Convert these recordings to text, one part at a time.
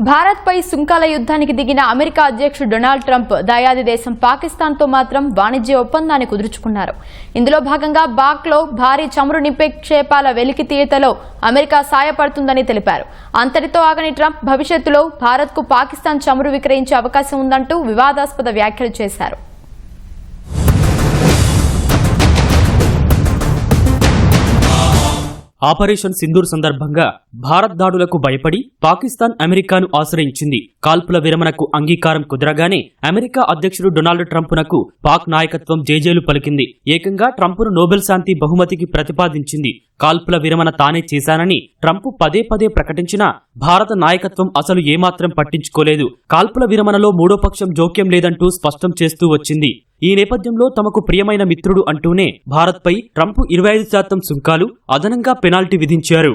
భారత్పై సుంకాల యుద్ధానికి దిగిన అమెరికా అధ్యక్షుడు డొనాల్డ్ ట్రంప్ దయాది దేశం పాకిస్తాన్తో మాత్రం వాణిజ్య ఒప్పందాన్ని కుదుర్చుకున్నారు. ఇందులో భాగంగా బాక్లో భారీ చమురు నిక్షేపాల వెలికితీయతలో అమెరికా సాయపడుతుందని తెలిపారు. అంతటితో ఆగని ట్రంప్ భవిష్యత్తులో భారత్కు పాకిస్తాన్ చమురు విక్రయించే అవకాశం ఉందంటూ వివాదాస్పద వ్యాఖ్యలు చేశారు. ఆపరేషన్ సింధూర్ సందర్భంగా భారత్ దాడులకు భయపడి పాకిస్తాన్ అమెరికాను ఆశ్రయించింది. కాల్పుల విరమణకు అంగీకారం కుదరగానే అమెరికా అధ్యక్షుడు డొనాల్డ్ ట్రంప్నకు పాక్ నాయకత్వం జేజేలు పలికింది. ఏకంగా ట్రంప్ను నోబెల్ శాంతి బహుమతికి ప్రతిపాదించింది. కాల్పుల విరమణ తానే చేశానని ట్రంప్ పదే పదే ప్రకటించినా భారత నాయకత్వం అసలు ఏమాత్రం పట్టించుకోలేదు. కాల్పుల విరమణలో మూడో పక్షం జోక్యం లేదంటూ స్పష్టం చేస్తూ వచ్చింది. ఈ నేపథ్యంలో తమకు ప్రియమైన మిత్రుడు అంటూనే భారత్పై ట్రంప్ ఇరవై ఐదు శాతం సుంకాలు అదనంగా పెనాల్టీ విధించారు.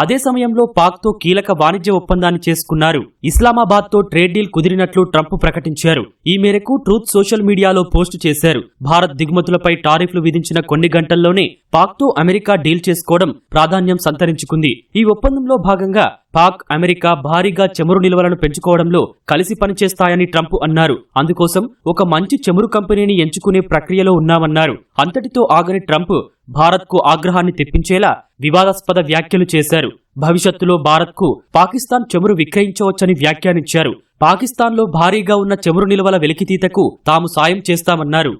అదే సమయంలో పాక్తో కీలక వాణిజ్య ఒప్పందాన్ని చేసుకున్నారు. ఇస్లామాబాద్తో ట్రేడ్ డీల్ కుదిరినట్లు ట్రంప్ ప్రకటించారు. ఈ మేరకు ట్రూత్ సోషల్ మీడియాలో పోస్టు చేశారు. భారత్ దిగుమతులపై టారిఫ్లు విధించిన కొన్ని గంటల్లోనే పాక్తో అమెరికా డీల్ చేసుకోవడం ప్రాధాన్యం సంతరించుకుంది. ఈ ఒప్పందంలో భాగంగా పాక్ అమెరికా భారీగా చమురు నిల్వలను పెంచుకోవడంలో కలిసి పనిచేస్తాయని ట్రంప్ అన్నారు. అందుకోసం ఒక మంచి చమురు కంపెనీని ఎంచుకునే ప్రక్రియలో ఉన్నామన్నారు. అంతటితో ఆగని ట్రంప్ భారత్కు ఆగ్రహాన్ని తెప్పించేలా వివాదాస్పద వ్యాఖ్యలు చేశారు. భవిష్యత్తులో భారత్కు పాకిస్తాన్ చమురు విక్రయించవచ్చని వ్యాఖ్యానించారు. పాకిస్తాన్లో భారీగా ఉన్న చమురు నిల్వల వెలికితీతకు తాము సాయం చేస్తామన్నారు.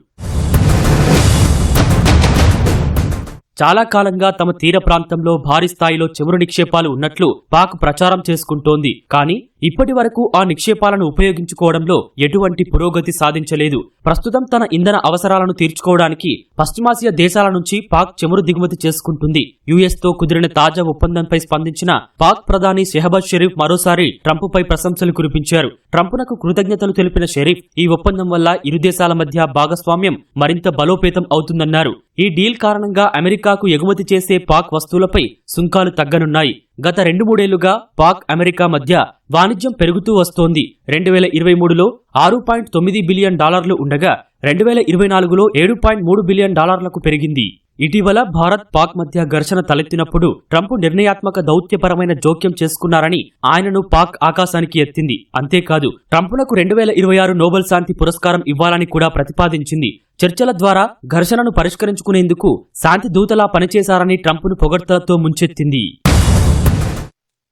చాలా కాలంగా తమ తీర ప్రాంతంలో భారీ స్థాయిలో చమురు నిక్షేపాలు ఉన్నట్లు పాక్ ప్రచారం చేసుకుంటోంది. కానీ ఇప్పటి వరకు ఆ నిక్షేపాలను ఉపయోగించుకోవడంలో ఎటువంటి పురోగతి సాధించలేదు. ప్రస్తుతం తన ఇంధన అవసరాలను తీర్చుకోవడానికి పశ్చిమాసియా దేశాల నుంచి పాక్ చమురు దిగుమతి చేసుకుంటుంది. యుఎస్తో కుదిరిన తాజా ఒప్పందంపై స్పందించిన పాక్ ప్రధాని షెహబాజ్ షరీఫ్ మరోసారి ట్రంప్ పై ప్రశంసలు కురిపించారు. ట్రంప్నకు కృతజ్ఞతలు తెలిపిన షరీఫ్ ఈ ఒప్పందం వల్ల ఇరు దేశాల మధ్య భాగస్వామ్యం మరింత బలోపేతం అవుతుందన్నారు. ఈ డీల్ కారణంగా అమెరికాకు ఎగుమతి చేసే పాక్ వస్తువులపై సుంకాలు తగ్గనున్నాయి. గత రెండు మూడేళ్ళుగా పాక్ అమెరికా మధ్య వాణిజ్యం పెరుగుతూ వస్తోంది. రెండు వేల ఇరవై మూడులో ఆరు పాయింట్ తొమ్మిది బిలియన్ డాలర్లు ఉండగా రెండు వేల ఇరవై నాలుగులో ఏడు పాయింట్ మూడు బిలియన్ డాలర్లకు పెరిగింది. ఇటీవల భారత్ పాక్ మధ్య ఘర్షణ తలెత్తినప్పుడు ట్రంప్ నిర్ణయాత్మక దౌత్యపరమైన జోక్యం చేసుకున్నారని ఆయనను పాక్ ఆకాశానికి ఎత్తింది. అంతేకాదు ట్రంప్నకు రెండు వేల ఇరవై ఆరు నోబెల్ శాంతి పురస్కారం ఇవ్వాలని కూడా ప్రతిపాదించింది. చర్చల ద్వారా ఘర్షణను పరిష్కరించుకునేందుకు శాంతి దూతలా పనిచేశారని ట్రంప్ను పొగడ్తలతో ముంచెత్తింది.